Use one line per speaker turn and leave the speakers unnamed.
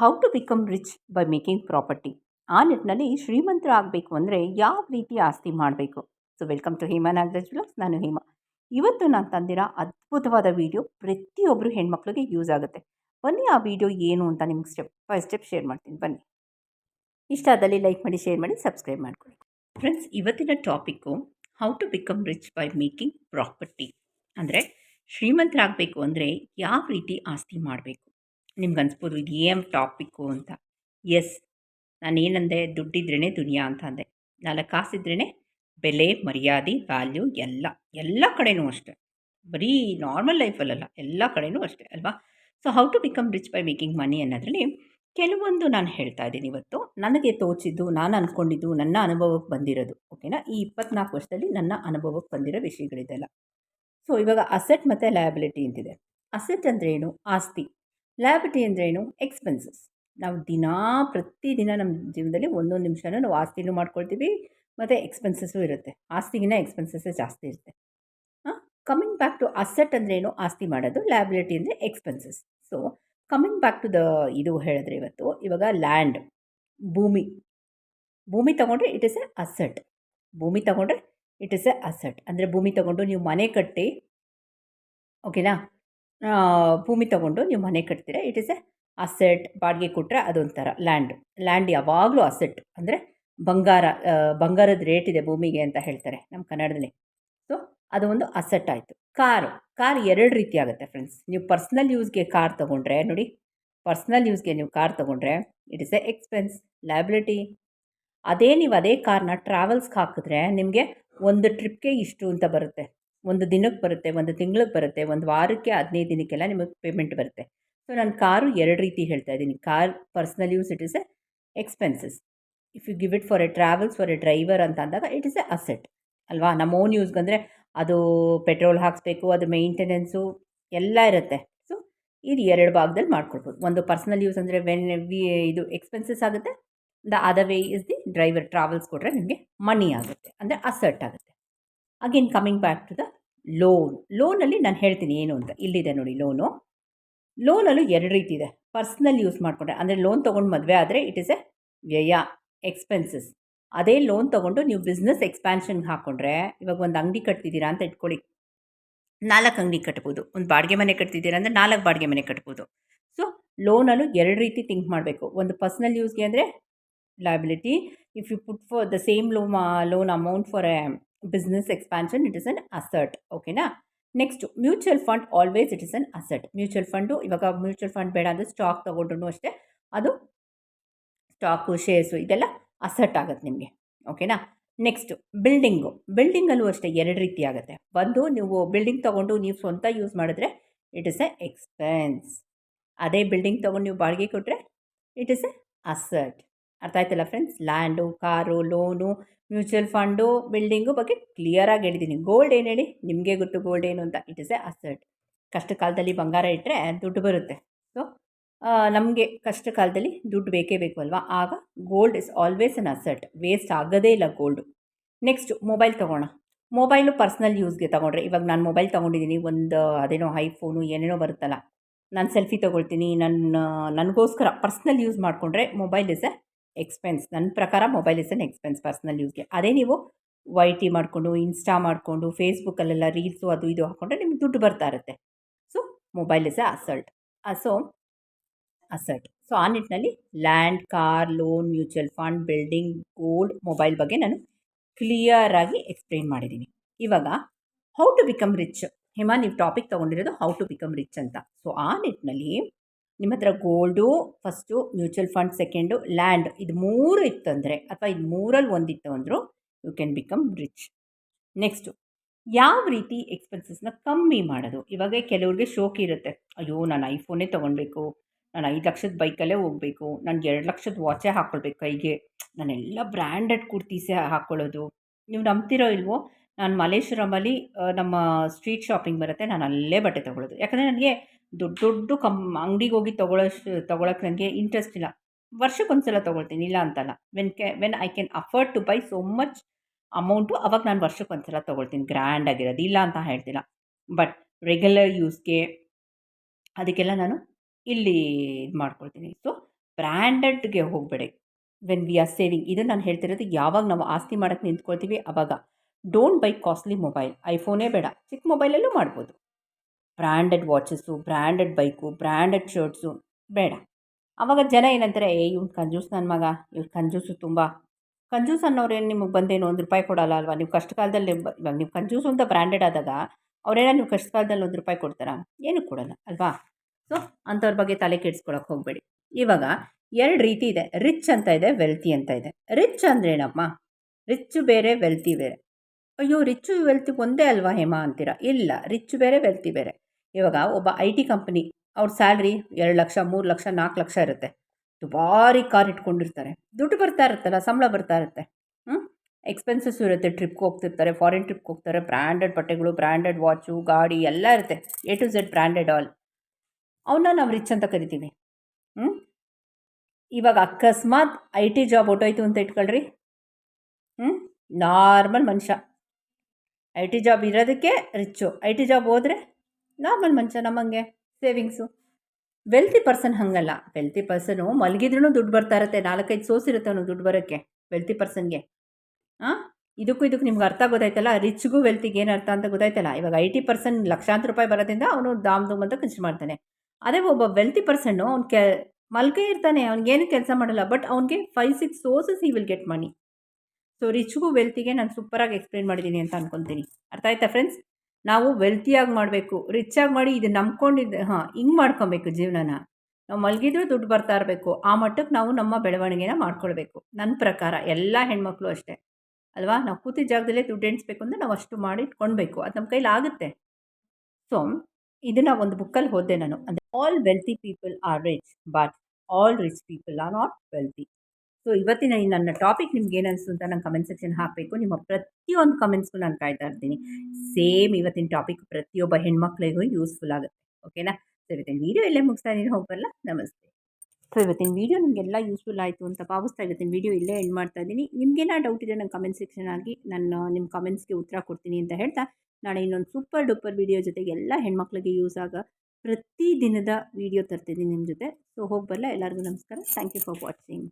How to become rich by making property ಆ ನಿಟ್ಟಿನಲ್ಲಿ ಶ್ರೀಮಂತರು ಆಗಬೇಕು ಅಂದರೆ ಯಾವ ರೀತಿ ಆಸ್ತಿ ಮಾಡಬೇಕು. So welcome to Hema Nagaraj blogs ನಾನು ಹೇಮಾ. ಇವತ್ತು ನಾನು ತಂದಿರೋ ಅದ್ಭುತವಾದ ವಿಡಿಯೋ ಪ್ರತಿಯೊಬ್ಬರು ಹೆಣ್ಮಕ್ಳಿಗೆ ಯೂಸ್ ಆಗುತ್ತೆ. ಬನ್ನಿ ಆ ವಿಡಿಯೋ ಏನು ಅಂತ ನಿಮ್ಗೆ ಸ್ಟೆಪ್ ಬೈ ಸ್ಟೆಪ್ ಶೇರ್ ಮಾಡ್ತೀನಿ. ಬನ್ನಿ. ಇಷ್ಟ ಆದಲ್ಲಿ ಲೈಕ್ ಮಾಡಿ ಶೇರ್ ಮಾಡಿ ಸಬ್ಸ್ಕ್ರೈಬ್ ಮಾಡ್ಕೊಳ್ಳಿ. ಫ್ರೆಂಡ್ಸ್ ಇವತ್ತಿನ topic how to become rich by making property ಅಂದರೆ ಶ್ರೀಮಂತರಾಗಬೇಕು ಅಂದರೆ ಯಾವ ರೀತಿ ಆಸ್ತಿ ಮಾಡಬೇಕು. ನಿಮ್ಗೆ ಅನಿಸ್ಬೋದು ಇದು ಏನು ಟಾಪಿಕ್ಕು ಅಂತ. ಎಸ್ ನಾನು ಏನಂದೆ ದುಡ್ಡಿದ್ರೇ ದುನಿಯಾ ಅಂತ ಅಂದೆ. ನಾಲ್ಕು ಕಾಸಿದ್ರೇ ಬೆಲೆ, ಮರ್ಯಾದೆ, ವ್ಯಾಲ್ಯೂ ಎಲ್ಲ ಎಲ್ಲ ಕಡೆನೂ ಅಷ್ಟೆ. ಬರೀ ನಾರ್ಮಲ್ ಲೈಫಲ್ಲ ಎಲ್ಲ ಕಡೆನೂ ಅಷ್ಟೇ, ಅಲ್ವಾ? So, how to become rich by making money ಅನ್ನೋದ್ರಲ್ಲಿ ಕೆಲವೊಂದು ನಾನು ಹೇಳ್ತಾ ಇದ್ದೀನಿ ಇವತ್ತು. ನನಗೆ ತೋಚಿದ್ದು, ನಾನು ಅಂದ್ಕೊಂಡಿದ್ದು ನನ್ನ ಅನುಭವಕ್ಕೆ ಬಂದಿರೋದು, ಓಕೆನಾ? ಈ ಇಪ್ಪತ್ನಾಲ್ಕು ವರ್ಷದಲ್ಲಿ ನನ್ನ ಅನುಭವಕ್ಕೆ ಬಂದಿರೋ ವಿಷಯಗಳಿದೆಲ್ಲ. ಸೊ, ಇವಾಗ ಅಸೆಟ್ ಮತ್ತು ಲಯಬಿಲಿಟಿ ಅಂತಿದೆ ಅಸೆಟ್ ಅಂದರೆ ಏನು ಆಸ್ತಿ. ಲಯಬಿಲಿಟಿ ಅಂದ್ರೇನು? ಎಕ್ಸ್ಪೆನ್ಸಸ್ ನಾವು ದಿನಾ ಪ್ರತಿದಿನ ನಮ್ಮ ಜೀವನದಲ್ಲಿ ಒಂದೊಂದು ನಿಮಿಷನೂ ನಾವು ಆಸ್ತಿನೂ ಮಾಡ್ಕೊಳ್ತೀವಿ, ಮತ್ತು ಎಕ್ಸ್ಪೆನ್ಸಸ್ಸು ಇರುತ್ತೆ. ಆಸ್ತಿಗಿನ ಎಕ್ಸ್ಪೆನ್ಸಸ್ಸೇ ಜಾಸ್ತಿ ಇರುತ್ತೆ. ಕಮಿಂಗ್ ಬ್ಯಾಕ್ ಟು ಅಸೆಟ್ ಅಂದ್ರೇನು? ಆಸ್ತಿ ಮಾಡೋದು. ಲಯಬಿಲಿಟಿ ಅಂದರೆ expenses so coming back to the ಇದು ಹೇಳಿದ್ರೆ ಇವತ್ತು, ಇವಾಗ ಲ್ಯಾಂಡ್ ಭೂಮಿ. ಭೂಮಿ ತಗೊಂಡ್ರೆ ಇಟ್ ಇಸ್ ಎ ಅಸೆಟ್ ಭೂಮಿ ತಗೊಂಡ್ರೆ ಇಟ್ ಇಸ್ ಎ ಅಸೆಟ್ ಅಂದರೆ ಭೂಮಿ ತಗೊಂಡು ನೀವು ಮನೆ ಕಟ್ಟಿ ಓಕೆನಾ ಭೂಮಿ ತೊಗೊಂಡು ನೀವು ಮನೆ ಕಟ್ತೀರಾ? ಇಟ್ ಇಸ್ ಎ ಅಸೆಟ್ ಬಾಡಿಗೆ ಕೊಟ್ಟರೆ ಅದೊಂಥರ. ಲ್ಯಾಂಡ್ ಲ್ಯಾಂಡ್ ಯಾವಾಗಲೂ ಅಸೆಟ್ ಅಂದರೆ ಬಂಗಾರ ಬಂಗಾರದ ರೇಟ್ ಇದೆ ಭೂಮಿಗೆ ಅಂತ ಹೇಳ್ತಾರೆ ನಮ್ಮ ಕನ್ನಡದಲ್ಲಿ. ಸೊ ಅದು ಒಂದು ಅಸೆಟ್ ಆಯಿತು. ಕಾರು ಕಾರ್ ಎರಡು ರೀತಿ ಆಗುತ್ತೆ ಫ್ರೆಂಡ್ಸ್ ನೀವು ಪರ್ಸ್ನಲ್ ಯೂಸ್ಗೆ ಕಾರ್ ತೊಗೊಂಡ್ರೆ, ನೋಡಿ ಪರ್ಸ್ನಲ್ ಯೂಸ್ಗೆ ನೀವು ಕಾರ್ ತೊಗೊಂಡ್ರೆ it is a expense liability ಅದೇ ನೀವು ಅದೇ ಕಾರ್ನ ಟ್ರಾವೆಲ್ಸ್ಗೆ ಹಾಕಿದ್ರೆ ನಿಮಗೆ ಒಂದು ಟ್ರಿಪ್ಗೆ ಇಷ್ಟು ಅಂತ ಬರುತ್ತೆ. ಒಂದು ದಿನಕ್ಕೆ ಬರುತ್ತೆ, ಒಂದು ತಿಂಗಳಿಗೆ ಬರುತ್ತೆ, ಒಂದು ವಾರಕ್ಕೆ ಹದಿನೈದು ದಿನಕ್ಕೆಲ್ಲ ನಿಮಗೆ ಪೇಮೆಂಟ್ ಬರುತ್ತೆ. ಸೊ ನಾನು ಕಾರು ಎರಡು ರೀತಿ ಹೇಳ್ತಾ ಇದ್ದೀನಿ. Car personal use it is a expenses if you give it for a travels for a driver ಅಂತ ಅಂದಾಗ ಇಟ್ ಇಸ್ ಎ ಅಸೆಟ್ ಅಲ್ವಾ? ನಮ್ಮ ಓನ್ ಯೂಸ್ಗಂದರೆ ಅದು ಪೆಟ್ರೋಲ್ ಹಾಕಿಸ್ಬೇಕು, ಅದು ಮೇಂಟೆನೆನ್ಸು ಎಲ್ಲ ಇರುತ್ತೆ. ಸೊ ಇದು ಎರಡು ಭಾಗದಲ್ಲಿ ಮಾಡ್ಕೊಳ್ಬೋದು ಒಂದು ಪರ್ಸ್ನಲ್ ಯೂಸ್ ಅಂದರೆ ವೆನ್ ವಿ ಇದು ಎಕ್ಸ್ಪೆನ್ಸಸ್ ಆಗುತ್ತೆ. The other way is the driver travels ಕೊಟ್ಟರೆ ನಿಮಗೆ ಮನಿ ಆಗುತ್ತೆ. ಅಂದರೆ ಅಸೆಟ್ ಆಗುತ್ತೆ. Again coming back to the loan ಲೋನಲ್ಲಿ ನಾನು ಹೇಳ್ತೀನಿ ಏನು ಅಂತ. ಇಲ್ಲಿದೆ ನೋಡಿ ಲೋನು ಲೋನಲ್ಲೂ ಎರಡು ರೀತಿ ಇದೆ ಪರ್ಸ್ನಲ್ ಯೂಸ್ ಮಾಡಿಕೊಂಡ್ರೆ, ಅಂದರೆ ಲೋನ್ ತೊಗೊಂಡು ಮದುವೆ ಆದರೆ ಇಟ್ ಇಸ್ ಎ ವ್ಯಯ ಎಕ್ಸ್ಪೆನ್ಸಸ್ ಅದೇ ಲೋನ್ ತೊಗೊಂಡು ನೀವು ಬಿಸ್ನೆಸ್ ಎಕ್ಸ್ಪ್ಯಾನ್ಷನ್ಗೆ ಹಾಕ್ಕೊಂಡ್ರೆ ಇವಾಗ ಒಂದು ಅಂಗಡಿ ಕಟ್ತಿದ್ದೀರಾ ಅಂತ ಇಟ್ಕೊಳ್ಳಿ. ನಾಲ್ಕು ಅಂಗಡಿ ಕಟ್ಬೋದು. ಒಂದು ಬಾಡಿಗೆ ಮನೆ ಕಟ್ತಿದ್ದೀರಾ ಅಂದರೆ ನಾಲ್ಕು ಬಾಡಿಗೆ ಮನೆ ಕಟ್ಬೋದು. ಸೊ ಲೋನಲ್ಲೂ ಎರಡು ರೀತಿ ಥಿಂಕ್ ಮಾಡಬೇಕು. ಒಂದು ಪರ್ಸ್ನಲ್ ಯೂಸ್ಗೆ ಅಂದರೆ liability if you put for the same lo loan amount for a business expansion it is an asset ಓಕೆನಾ next mutual fund always it is an asset mutual fund ಇವಾಗ mutual fund ಬೇಡ ಅಂದರೆ stock ತೊಗೊಂಡ್ರು ಅಷ್ಟೇ ಅದು stock shares ಇದೆಲ್ಲ asset ಆಗುತ್ತೆ ನಿಮಗೆ ಓಕೆನಾ ನೆಕ್ಸ್ಟು ಬಿಲ್ಡಿಂಗು ಬಿಲ್ಡಿಂಗಲ್ಲೂ ಅಷ್ಟೇ ಎರಡು ರೀತಿ ಆಗುತ್ತೆ ಒಂದು ನೀವು ಬಿಲ್ಡಿಂಗ್ ತೊಗೊಂಡು ನೀವು ಸ್ವಂತ ಯೂಸ್ ಮಾಡಿದ್ರೆ ಇಟ್ ಇಸ್ ಎ ಎಕ್ಸ್ಪೆನ್ಸ್ ಅದೇ ಬಿಲ್ಡಿಂಗ್ ತೊಗೊಂಡು ನೀವು ಬಾಡಿಗೆ ಕೊಟ್ಟರೆ ಇಟ್ ಇಸ್ ಎ ಅಸೆಟ್ ಅರ್ಥ ಆಯ್ತಲ್ಲ friends land car loan mutual fund building ಬಗ್ಗೆ ಕ್ಲಿಯರಾಗಿ ಹೇಳಿದ್ದೀನಿ. ಗೋಲ್ಡ್ ಏನು ಹೇಳಿ? ನಿಮಗೆ ಗೊತ್ತು ಗೋಲ್ಡ್ ಏನು ಅಂತ. ಇಟ್ ಇಸ್ ಎ ಅಸರ್ಟ್ ಕಷ್ಟ ಕಾಲದಲ್ಲಿ ಬಂಗಾರ ಇಟ್ಟರೆ ದುಡ್ಡು ಬರುತ್ತೆ. ಸೊ ನಮಗೆ ಕಷ್ಟ ಕಾಲದಲ್ಲಿ ದುಡ್ಡು ಬೇಕೇ ಬೇಕು ಅಲ್ವಾ? ಆಗ gold is always an asset waste ಆಗೋದೇ ಇಲ್ಲ ಗೋಲ್ಡು ನೆಕ್ಸ್ಟು ಮೊಬೈಲ್ ತೊಗೋಣ. ಮೊಬೈಲು ಪರ್ಸ್ನಲ್ ಯೂಸ್ಗೆ ತೊಗೊಂಡ್ರೆ, ಇವಾಗ ನಾನು ಮೊಬೈಲ್ ತೊಗೊಂಡಿದ್ದೀನಿ. ಒಂದು, ಅದೇನೋ ಐಫೋನು ಏನೇನೋ ಬರುತ್ತಲ್ಲ. ನಾನು ಸೆಲ್ಫಿ ತೊಗೊಳ್ತೀನಿ. ನನ್ನ ನನಗೋಸ್ಕರ ಪರ್ಸ್ನಲ್ ಯೂಸ್ ಮಾಡಿಕೊಂಡ್ರೆ ಮೊಬೈಲ್ ಇಸ್ ಎ ಎಕ್ಸ್ಪೆನ್ಸ್ ನನ್ನ ಪ್ರಕಾರ mobile is an expense personal ಯೂಸ್ಗೆ ಅದೇ ನೀವು ವೈ ಟಿ ಮಾಡಿಕೊಂಡು ಇನ್ಸ್ಟಾ ಮಾಡಿಕೊಂಡು ಫೇಸ್ಬುಕ್ಕಲ್ಲೆಲ್ಲ ರೀಲ್ಸು ಅದು ಇದು ಹಾಕ್ಕೊಂಡ್ರೆ ನಿಮ್ಗೆ ದುಡ್ಡು ಬರ್ತಾ ಇರುತ್ತೆ. So mobile is a asset so asset so ಆ ನಿಟ್ಟಿನಲ್ಲಿ land car loan mutual fund building gold mobile ಬಗ್ಗೆ ನಾನು ಕ್ಲಿಯರಾಗಿ ಎಕ್ಸ್ಪ್ಲೈನ್ ಮಾಡಿದ್ದೀನಿ. ಇವಾಗ how to become rich Hema, ನೀವು ಟಾಪಿಕ್ ತೊಗೊಂಡಿರೋದು ಹೌ ಟು ಬಿಕಮ್ ರಿಚ್ ಅಂತ. ಸೊ ಆ ನಿಟ್ಟಿನಲ್ಲಿ ನಿಮ್ಮ ಹತ್ರ gold first mutual fund second land ಇದು ಮೂರು ಇತ್ತಂದರೆ, ಅಥವಾ ಇದು ಮೂರಲ್ಲಿ ಒಂದಿತ್ತು ಅಂದರೂ you can become rich next ಯಾವ ರೀತಿ ಎಕ್ಸ್ಪೆನ್ಸಸ್ನ ಕಮ್ಮಿ ಮಾಡೋದು? ಇವಾಗ ಕೆಲವ್ರಿಗೆ ಶೋಕ್ ಇರುತ್ತೆ. ಅಯ್ಯೋ, ನಾನು ಐಫೋನೇ ತೊಗೊಳ್ಬೇಕು ನಾನು ಐದು ಲಕ್ಷದ ಬೈಕಲ್ಲೇ ಹೋಗಬೇಕು, ನನಗೆ ಎರಡು ಲಕ್ಷದ ವಾಚೇ ಹಾಕ್ಕೊಳ್ಬೇಕು ಕೈಗೆ. ನಾನೆಲ್ಲ ಬ್ರ್ಯಾಂಡೆಡ್ ಕುರ್ತೀಸೇ ಹಾಕ್ಕೊಳ್ಳೋದು ನೀವು ನಂಬ್ತಿರೋ ಇಲ್ವೋ, ನಾನು ಮಲೇಶ್ವರಮಲ್ಲಿ ನಮ್ಮ ಸ್ಟ್ರೀಟ್ ಶಾಪಿಂಗ್ ಬರುತ್ತೆ ನಾನು ಅಲ್ಲೇ ಬಟ್ಟೆ ತೊಗೊಳ್ಳೋದು ಯಾಕಂದರೆ ನನಗೆ ದೊಡ್ಡ ದೊಡ್ಡ ಕಮ್, ಅಂಗಡಿಗೆ ಹೋಗಿ ತೊಗೊಳ್ಳೋಷ್ಟು ತೊಗೊಳಕ್ಕೆ ನನಗೆ ಇಂಟ್ರೆಸ್ಟ್ ಇಲ್ಲ. ವರ್ಷಕ್ಕೊಂದು ಸಲ ತೊಗೊಳ್ತೀನಿ, ಇಲ್ಲ ಅಂತಲ್ಲ. When K when I can afford to buy so much amount ಅವಾಗ ನಾನು ವರ್ಷಕ್ಕೊಂದು ಸಲ ತೊಗೊಳ್ತೀನಿ. ಗ್ರ್ಯಾಂಡ್ ಆಗಿರೋದು ಇಲ್ಲ ಅಂತ ಹೇಳ್ತಿಲ್ಲ. ಬಟ್ ರೆಗ್ಯುಲರ್ ಯೂಸ್ಗೆ ಅದಕ್ಕೆಲ್ಲ ನಾನು ಇಲ್ಲಿ ಇದು ಮಾಡ್ಕೊಳ್ತೀನಿ. ಸೊ ಬ್ರ್ಯಾಂಡೆಡ್ಗೆ ಹೋಗಬೇಡಿ. ವೆನ್ ವಿ ಆರ್ ಸೇವಿಂಗ್ ಇದು ನಾನು ಹೇಳ್ತಿರೋದು ಯಾವಾಗ ನಾವು ಆಸ್ತಿ ಮಾಡೋಕ್ಕೆ ನಿಂತ್ಕೊಳ್ತೀವಿ ಆವಾಗ ಡೋಂಟ್ ಬೈ ಕಾಸ್ಟ್ಲಿ ಮೊಬೈಲ್ ಐಫೋನೇ ಬೇಡ. ಚಿಕ್ಕ ಮೊಬೈಲಲ್ಲೂ ಮಾಡ್ಬೋದು. Branded watches, branded bike, branded shirts, ಬೇಡ. ಆವಾಗ ಜನ ಏನಂತಾರೆ, ಏ, ಇವ್ನು ಕಂಜೂಸ್ ನನ್ನ ಮಗ ಇವ್ರು ಕಂಜೂಸು ತುಂಬ. ಕಂಜೂಸ್ ಅನ್ನೋರೇನು ನಿಮಗೆ ಬಂದೇನು ಒಂದು ರೂಪಾಯಿ ಕೊಡಲ್ಲ ಅಲ್ವಾ? ನೀವು ಕಷ್ಟ ಕಾಲದಲ್ಲಿ ಇವಾಗ ನೀವು ಕಂಜೂಸು ಅಂತ ಬ್ರ್ಯಾಂಡೆಡ್ ಆದಾಗ ಅವರೇನ ನೀವು ಕಷ್ಟ ಕಾಲದಲ್ಲಿ ಒಂದು ರೂಪಾಯಿ ಕೊಡ್ತಾರಾ? ಏನೂ ಕೊಡಲ್ಲ, ಅಲ್ವಾ? ಸೊ, ಅಂಥವ್ರ ಬಗ್ಗೆ ತಲೆ ಕೆಡಿಸ್ಕೊಳಕ್ಕೆ ಹೋಗಬೇಡಿ. ಇವಾಗ ಎರಡು ರೀತಿ ಇದೆ. ರಿಚ್ ಅಂತ ಇದೆ, ವೆಲ್ತಿ ಅಂತ ಇದೆ. ರಿಚ್ ಅಂದ್ರೆ ಏನಮ್ಮ ರಿಚ್ ಬೇರೆ, ವೆಲ್ತಿ ಬೇರೆ. ಅಯ್ಯೋ ರಿಚ್ಚು ವೆಲ್ತಿ ಒಂದೇ ಅಲ್ವಾ ಹೇಮಾ ಅಂತೀರಾ? ಇಲ್ಲ, ರಿಚ್ ಬೇರೆ, ವೆಲ್ತಿ ಬೇರೆ. ಇವಾಗ ಒಬ್ಬ ಐ ಟಿ ಕಂಪ್ನಿ, ಅವ್ರ ಸ್ಯಾಲ್ರಿ ಎರಡು ಲಕ್ಷ, ಮೂರು ಲಕ್ಷ ನಾಲ್ಕು ಲಕ್ಷ ಇರುತ್ತೆ. ದುಬಾರಿ ಕಾರ್ ಇಟ್ಕೊಂಡಿರ್ತಾರೆ. ದುಡ್ಡು ಬರ್ತಾ ಇರುತ್ತಲ್ಲ, ಸಂಬಳ ಬರ್ತಾ ಇರುತ್ತೆ. ಹ್ಞೂ ಎಕ್ಸ್ಪೆನ್ಸಸ್ ಇರುತ್ತೆ ಟ್ರಿಪ್ಗೆ ಹೋಗ್ತಿರ್ತಾರೆ ಫಾರಿನ್ ಟ್ರಿಪ್ಗೆ ಹೋಗ್ತಾರೆ ಬ್ರ್ಯಾಂಡೆಡ್ ಬಟ್ಟೆಗಳು ಬ್ರ್ಯಾಂಡೆಡ್ ವಾಚು ಗಾಡಿ ಎಲ್ಲ ಇರುತ್ತೆ. A to Z branded all ಅವನ್ನ ನಾವು ರಿಚ್ ಅಂತ ಕರಿತೀವಿ. ಹ್ಞೂ ಇವಾಗ ಅಕಸ್ಮಾತ್ ಐ ಟಿ ಜಾಬ್ ಹೊಟ್ಟೋಯ್ತು ಅಂತ ಇಟ್ಕೊಳ್ರಿ. ಹ್ಞೂ ನಾರ್ಮಲ್ ಮನುಷ್ಯ. ಐ ಟಿ ಜಾಬ್ ಇರೋದಕ್ಕೆ ರಿಚ್ಚು ಐ ಟಿ ಜಾಬ್ ಹೋದರೆ ನಾರ್ಮಲ್ ಮನುಷ್ಯ ನಮ್ಮಂಗೆ ಸೇವಿಂಗ್ಸು. ವೆಲ್ತಿ ಪರ್ಸನ್ ಹಾಗಲ್ಲ. ವೆಲ್ತಿ ಪರ್ಸನು ಮಲಗಿದ್ರೂ ದುಡ್ಡು ಬರ್ತಾ ಇರುತ್ತೆ. ನಾಲ್ಕೈದು ಸೋಸಿರುತ್ತೆ ಅವನು ದುಡ್ಡು ಬರೋಕ್ಕೆ ವೆಲ್ತಿ ಪರ್ಸನ್ಗೆ ಹಾಂ ಇದಕ್ಕೂ ಇದಕ್ಕೂ ನಿಮ್ಗೆ ಅರ್ಥ ಗೊತ್ತಾಯ್ತಲ್ಲ? ರಿಚ್ಗೂ ವೆಲ್ತಿಗೆ ಏನು ಅರ್ಥ ಅಂತ ಗೊತ್ತಾಯ್ತಲ್ಲ? ಇವಾಗ ಐ ಟಿ ಪರ್ಸನ್ ಲಕ್ಷಾಂತರ ರೂಪಾಯಿ ಬರೋದ್ರಿಂದ ಅವನು ದಾಮ್ ದುಮ್ ಅಂತ ಖರ್ಚು ಮಾಡ್ತಾನೆ. ಅದೇ ಒಬ್ಬ ವೆಲ್ತಿ ಪರ್ಸನ್ನು ಅವ್ನು ಕೆ ಮಲ್ಕೆ ಇರ್ತಾನೆ. ಅವ್ನಿಗೇನು ಕೆಲಸ ಮಾಡಲ್ಲ. ಬಟ್ ಅವ್ನಿಗೆ five six sources he will get money so ರಿಚ್ಗೂ ವೆಲ್ತಿಗೆ ನಾನು ಸೂಪರಾಗಿ ಎಕ್ಸ್ಪ್ಲೇನ್ ಮಾಡಿದ್ದೀನಿ ಅಂತ ಅನ್ಕೊತೀನಿ. ಅರ್ಥ ಆಯ್ತಾ ಫ್ರೆಂಡ್ಸ್ ನಾವು ವೆಲ್ತಿಯಾಗಿ ಮಾಡಬೇಕು ರಿಚ್ಚಾಗಿ ಮಾಡಿ ಇದು ನಂಬ್ಕೊಂಡಿದ್ದು ಹಾಂ, ಹಿಂಗೆ ಮಾಡ್ಕೊಬೇಕು ಜೀವನನ. ನಾವು ಮಲಗಿದ್ರೂ ದುಡ್ಡು ಬರ್ತಾ ಇರಬೇಕು, ಆ ಮಟ್ಟಕ್ಕೆ ನಾವು ನಮ್ಮ ಬೆಳವಣಿಗೆನ ಮಾಡ್ಕೊಳ್ಬೇಕು. ನನ್ನ ಪ್ರಕಾರ, ಎಲ್ಲ ಹೆಣ್ಮಕ್ಳು ಅಷ್ಟೇ. ಅಲ್ವಾ? ನಾವು ಕೂತಿದ್ದ ಜಾಗದಲ್ಲೇ ದುಡ್ಡು ಎಣಿಸ್ಬೇಕು ಅಂದರೆ ನಾವು ಅಷ್ಟು ಮಾಡಿ ಇಟ್ಕೊಳ್ಬೇಕು ಅದು ನಮ್ಮ ಕೈಲಿ ಆಗುತ್ತೆ. ಸೊ ಇದನ್ನು ಒಂದು ಬುಕ್ಕಲ್ಲಿ ಓದಿದೆ ನಾನು. ಅಂದರೆ all wealthy people are rich but all rich people are not wealthy so ಇವತ್ತಿನ ಈ ನನ್ನ ಟಾಪಿಕ್ ನಿಮ್ಗೆ ಅನಿಸ್ತು ಅಂತ ನಾನು ಕಮೆಂಟ್ ಸೆಕ್ಷನ್ ಹಾಕಬೇಕು. ನಿಮ್ಮ ಪ್ರತಿಯೊಂದು ಕಮೆಂಟ್ಸ್ಗೂ ನಾನು ಕಾಯ್ತಾ ಇರ್ತೀನಿ. ಸೇಮ್ ಇವತ್ತಿನ ಟಾಪಿಕ್ ಪ್ರತಿಯೊಬ್ಬ ಹೆಣ್ಮಕ್ಳಿಗೂ ಯೂಸ್ಫುಲ್ ಆಗುತ್ತೆ. ಓಕೆನಾ ಸೊ ಇವತ್ತಿನ ವೀಡಿಯೋ ಇಲ್ಲೇ ಮುಗಿಸ್ತಾ ಇದ್ದೀನಿ. ಹೋಗಲ್ಲ ನಮಸ್ತೆ. ಸೊ ಇವತ್ತಿನ ವೀಡಿಯೋ ನಿಮಗೆಲ್ಲ ಯೂಸ್ಫುಲ್ ಆಯಿತು ಅಂತ ಭಾವಿಸ್ತಾ ಇವತ್ತಿನ ವೀಡಿಯೋ ಇಲ್ಲೇ ಎಂಡ್ ಮಾಡ್ತಾ ಇದ್ದೀನಿ. ನಿಮಗೇನೋ ಡೌಟ್ ಇದೆ ನನ್ನ ಕಮೆಂಟ್ ಸೆಕ್ಷನ್ ಆಗಿ ನಾನು ನಿಮ್ಮ ಕಮೆಂಟ್ಸ್ಗೆ ಉತ್ತರ ಕೊಡ್ತೀನಿ ಅಂತ ಹೇಳ್ತಾ, ನಾಳೆ ಇನ್ನೊಂದು ಸೂಪರ್ ಡೂಪರ್ ವೀಡಿಯೋ ಜೊತೆಗೆ ಎಲ್ಲ ಹೆಣ್ಮಕ್ಳಿಗೆ ಯೂಸ್ ಆಗ ಪ್ರತಿ ದಿನದ ವೀಡಿಯೋ ತರ್ತಿದ್ದೀನಿ ನಿಮ್ಮ ಜೊತೆ. ಸೊ ಹೋಗಿ ಬರಲ್ಲ ಎಲ್ಲರಿಗೂ ನಮಸ್ಕಾರ. Thank you for watching